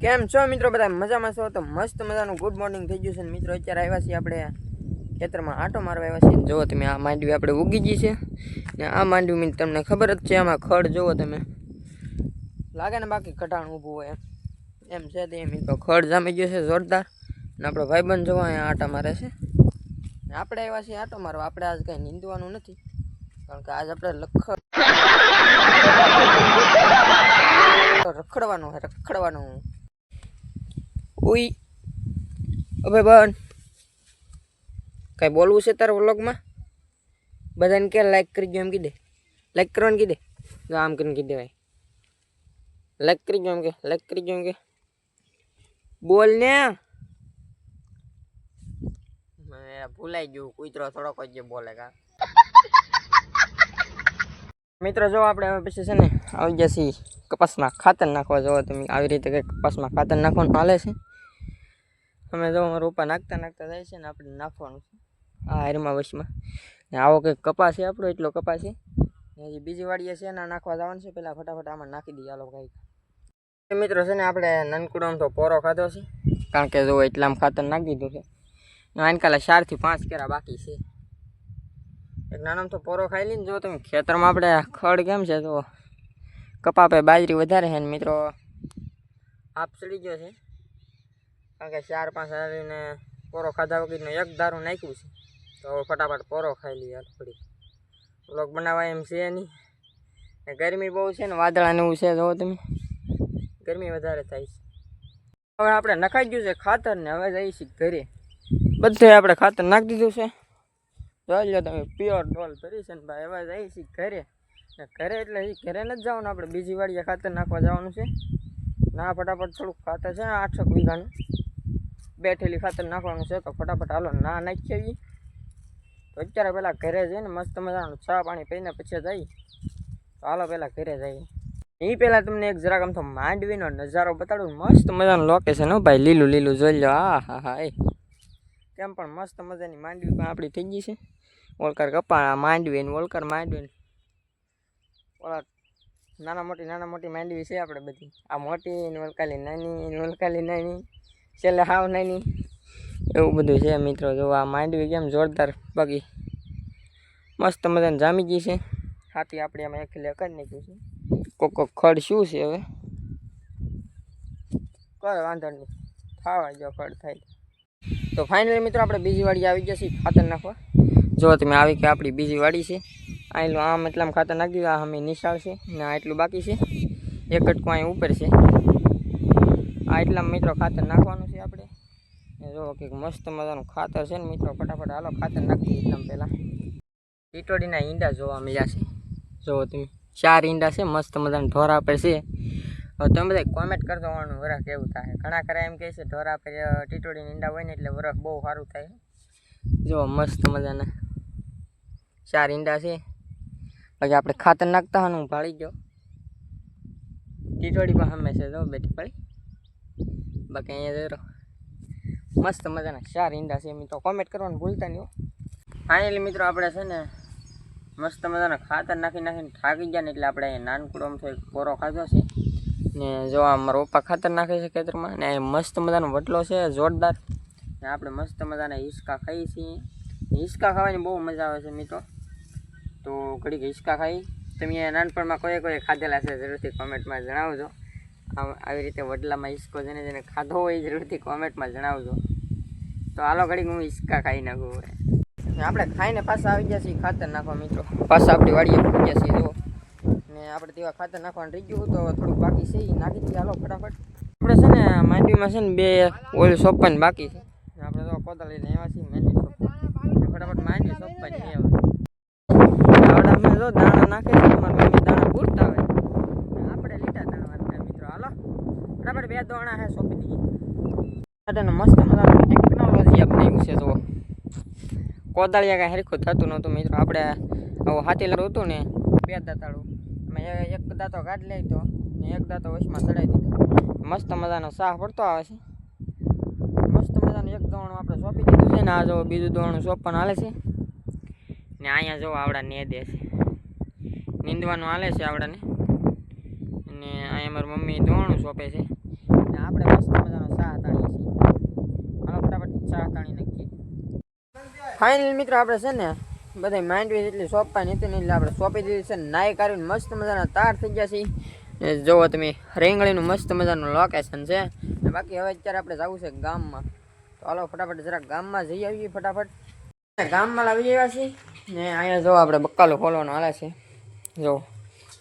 કેમ છો મિત્રો? બધા મજામાં છો? તો મસ્ત મજાનું ગુડ મોર્નિંગ થઈ ગયું છે ને મિત્રો. અત્યારે આવ્યા છીએ આપણે ખેતરમાં આટો મારવા આવ્યા છીએ. જુઓ તમે, આ માંડવી આપણે ઉગી ગઈ છે. ને આ માંડવી મીન તમને ખબર જ છે, આમાં ખડ જુઓ તમે. લાગે ને બાકી કટાણ ઊભું હોય એમ. છે તે તો ખડ જામી ગયો છે જોરદાર. ને આપણો ભાઈબંધ જોવા અહીંયા આટા મારે છે. ને આપણે આવ્યા છીએ આટો મારવા. આપણે આજ કાંઈ નીંદવાનું નથી. કારણ કે આજ આપણે લખ રખડવાનું રખડવાનું. ઉઈ અબે બન કઈ બોલવું છે તારા વ્લોગમાં બધાને કે લાઈક કરી દો એમ કીધે લાઈક કરવાનું કીધે જો આમ કરીને કીધે ભાઈ લાઈક કરી દો એમ કે લાઈક કરી દો એમ કે બોલ ને મેં ભૂલાઈ ગયું કૂતરો થોડોક જ બોલે કા મિત્રો જો આપણે હવે પછી છે ને આવી ગયા છીએ કપાસમાં ખાતર નાખવા જોવો તમે આવી રીતે કંઈક કપાસમાં ખાતર નાખવાનું હાલે છે અમે જો રોપા નાખતા નાખતા થાય છે ને આપણે નાખવાનું છે આ હારમાં વર્ષમાં ને આવો કંઈક કપાસ છે આપણો, એટલો કપાસ છે. હજી બીજી વાડીએ છે ને નાખવા જવાનું છે પહેલાં ફટાફટ આમાં નાખી દઈએ આલો કંઈક મિત્રો છે ને આપણે નનકુડમ તો પોરો ખાધો છે, કારણ કે જો એટલામાં ખાતર નાખી દીધું છે. આને કાલે ચારથી પાંચ કેરા બાકી છે. એક નાનો તો પોરો ખાઈ લઈને જો તમે ખેતરમાં આપણે ખડ કેમ છે, તો કપાપે બાજરી વધારે છે ને મિત્રો. આપ ચડી ગયો છે. કારણ કે ચાર પાંચ હાલીને પોરો ખાધા વગરનો એક દારૂ નાખ્યું છે. તો ફટાફટ પોરો ખાઈ લઈએ થોડી વ્લોગ બનાવવા એમ છે નહીં. ને ગરમી બહુ છે ને વાદળાને એવું છે જો તમે. ગરમી વધારે થાય છે. હવે આપણે નખાઈ ગયું છે ખાતર ને હવે જઈએ છીએ ઘરે. બધે આપણે ખાતર નાખી દીધું છે. જોઈ લો તમે પ્યોર ડોલ ભરી છે ને ભાઈ, હવે જઈએ છીએ ઘરે. ને ઘરે એટલે એ ઘરે નથી જવાનું, આપણે બીજી વાડીએ ખાતર નાખવા જવાનું છે. ના, ફટાફટ થોડુંક ખાતર છે આઠસો વીઘાનું. બેઠેલી ખાતર નાખવાનું છે તો ફટાફટ હાલો ના નાખી તો અત્યારે પહેલાં ઘરે જઈને મસ્ત મજાનું ચા પાણી પીને પછી જઈ તો હાલો પહેલાં ઘરે જઈએ. એ પહેલાં તમને એક જરાક આમ તો માંડવીનો નજારો બતાડું. મસ્ત મજાનું લોકેશન હો ભાઈ. લીલું લીલું જોઈ લો હા હા હા, એ. તેમ પણ મસ્ત મજાની માંડવી પણ આપણી થઈ ગઈ છે. ઓલકાર કપા માંડવી ને ઓલકાર માંડવી ઓલા નાના મોટી નાના મોટી માંડવી છે આપણે બધી. આ મોટી ઓલકાલી નાની ઓલકાલી નાની. છેલ્લે હાવ નાની. એવું બધું છે મિત્રો, જો આ માંડવી કેમ જોરદાર બાકી. મસ્ત મજાને જામી ગઈ છે. હાથી આપણે આમાં એકલે કરી નાખ્યું છે. કોક કોક ખડ શું છે હવે? કોઈ વાંધો નહીં. ખાવા જો ખડ થાય. તો ફાઇનલી મિત્રો, આપણે બીજી વાડી આવી ગયા છીએ ખાતર નાખવા. જો તમે આવી કે આપણી બીજી વાડી છે. આટલું આમ એટલામાં ખાતર નાખી દીધું આ અમે નિશાળ છે ને આ એટલું બાકી છે. એક અટકું અહીં ઉપર છે. આ એટલામાં મિત્રો ખાતર નાખવાનું છે આપણે. જો કે મસ્ત મજાનું ખાતર છે ને મિત્રો, ફટાફટ હાલો ખાતર નાખી દઈએ પહેલાં. ટીટોડીના ઈંડા જોવા મળ્યા છે. જુઓ તમે. ચાર ઈંડા છે, મસ્ત મજાના ઢોરા પર છે. હવે તમે બધા કોમેન્ટ કરતો હોવાનું વરખ કેવું થાય. ઘણા ખરા એમ કહે છે, ઢોરા પર ટીટોડીના ઈંડા હોય ને એટલે વરખ બહુ સારું થાય. જુઓ મસ્ત મજાના. ચાર ઈંડા છે. પછી આપણે ખાતર નાખતા હું ભાળી ગયો. ટીટોડી પણ હંમેશા જો બેટી પડી બાકી અહીંયા જરો મસ્ત મજાના, ચાર ઈંડા છે મિત્રો કોમેન્ટ કરવાનું ભૂલતા નહીં ફાઇનલી મિત્રો આપણે છે ને મસ્ત મજાના ખાતર નાખી નાખીને થાકી ગયા ને એટલે આપણે અહીંયા નાનકડો આમ એક પોરો ખાધો છે. ને જો આ મારા પપ્પા ખાતર નાખે છે ખેતરમાં, ને અહીં મસ્ત મજાનો વટલો છે, જોરદાર. ને આપણે મસ્ત મજાના હિસકા ખાઈએ છીએ. હિસકા ખાવાની બહુ મજા આવે છે મિત્રો. તો ઘડીક હિસકા ખાઈ. તમે નાનપણમાં કોઈ કોઈ ખાધેલા છે જરૂરથી કોમેન્ટમાં જણાવજો. આવી રીતે વડલામાં હિંચકો જેને જેને ખાધો હોય જરૂરથી કોમેન્ટમાં જણાવજો. તો હાલો ઘડીક હું હિંચકા ખાઈ નાખું આપણે ખાઈને પાછા આવી ગયા છીએ ખાતર નાખવા મિત્રો. પાછા આપણી વાડીએ પહોંચી ગયા છીએ, જો. ને આપણે તેવા ખાતર નાખવાનું રહી ગયું તો થોડુંક બાકી છે એ નાખી દઈએ. હાલો, ફટાફટ. આપણે છે ને માંડવીમાં છે ને બે ઓઇલ સોપન બાકી છે. આપણે તો કોદાળ લઈને આવ્યા છીએ માંડવી સોપન ફટાફટ માંડવી સોપાની છે હવે. આવડામાં જો દાણા નાખે છે, અમારા મમ્મી દાણા પૂરતા હોય ને આપણે લીટા દાણા વાળતા મિત્રો હાલો ફટાફટ બે દોણા હે સોંપી દઈએ માટેનું મસ્ત મજાનું ટેકનોલોજી અપનાવ્યું છે જો કોદાળિયા કાંઈ હરખું થતું નહોતું, મિત્રો. આપણે આવું હાથીલાર હતું ને, બે દાંતાળું. મેં એક દાંતો કાઢી લઈ તો, ને એક દાંતો વચમાં ચડાવી દીધો. મસ્ત મજાનો સાહ પડતો આવે છે. મસ્ત મજાનું એક દોણું આપણે સોંપી દીધું છે ને, આ જો બીજું દોણું સોંપવાનું હાલે છે. ને અહીંયા જો આવડા નેદે છે. નીંદવાનું હાલે છે આવડાને. અને અહીંયા મારી મમ્મી દોણું સોંપે છે. અને આપણે મસ્ત મજાનો ચા તાણીએ છીએ. હાલો, ફટાફટ ચા તાણી નાખીએ. ફાઇનલ મિત્રો, આપણે છે ને બધા માઇન્ડ માંડવી એટલી સોંપવાની હતી ને એટલે આપણે સોંપી દીધી છે નાઈ કાઢીને મસ્ત મજાના તાર થઈ ગયા છીએ. જોવો તમે, રેંગળીનું મસ્ત મજાનું લોકેશન છે. ને બાકી હવે અત્યારે આપણે જવું છે ગામમાં. તો હાલો, ફટાફટ જરાક ગામમાં જઈ આવીએ ફટાફટ. ગામમાં લાવી જવા છીએ. ને અહીંયા જો આપણે બક્કાલો ખોલવાનો હાલે છે. જો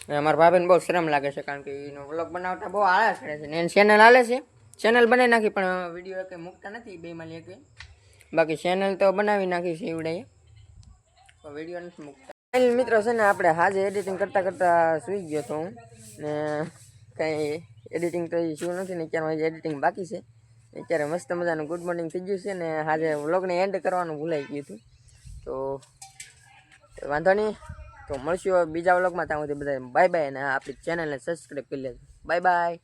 અમારા ભાભીને બહુ શ્રમ લાગે છે કારણ કે એનો વ્લોગ બનાવતા બહુ આળસ કરે છે. ને એની ચેનલ હાલે છે. ચેનલ બનાવી નાખી, પણ વીડિયો કંઈ મૂકતા નથી બે માં એક બાકી ચેનલ તો બનાવી નાખી છે એવડે તો વીડિયો નથી મૂકતા. મિત્રો છે ને, આપણે હાજે એડિટિંગ કરતાં કરતાં સૂઈ ગયો હતો હું. ને કંઈ એડિટિંગ તો શું નથી ને અત્યારે એડિટિંગ બાકી છે. અત્યારે મસ્ત મજાનું ગુડ મોર્નિંગ થઈ ગયું છે ને, આજે વ્લોગને એન્ડ કરવાનું ભૂલાઈ ગયું હતું. તો વાંધો નહીં. તો મળશું બીજા વ્લોગમાં ત્યાં સુધી બધા બાય બાય અને આપણી ચેનલને સબસ્ક્રાઈબ કરી લેજો. Bye bye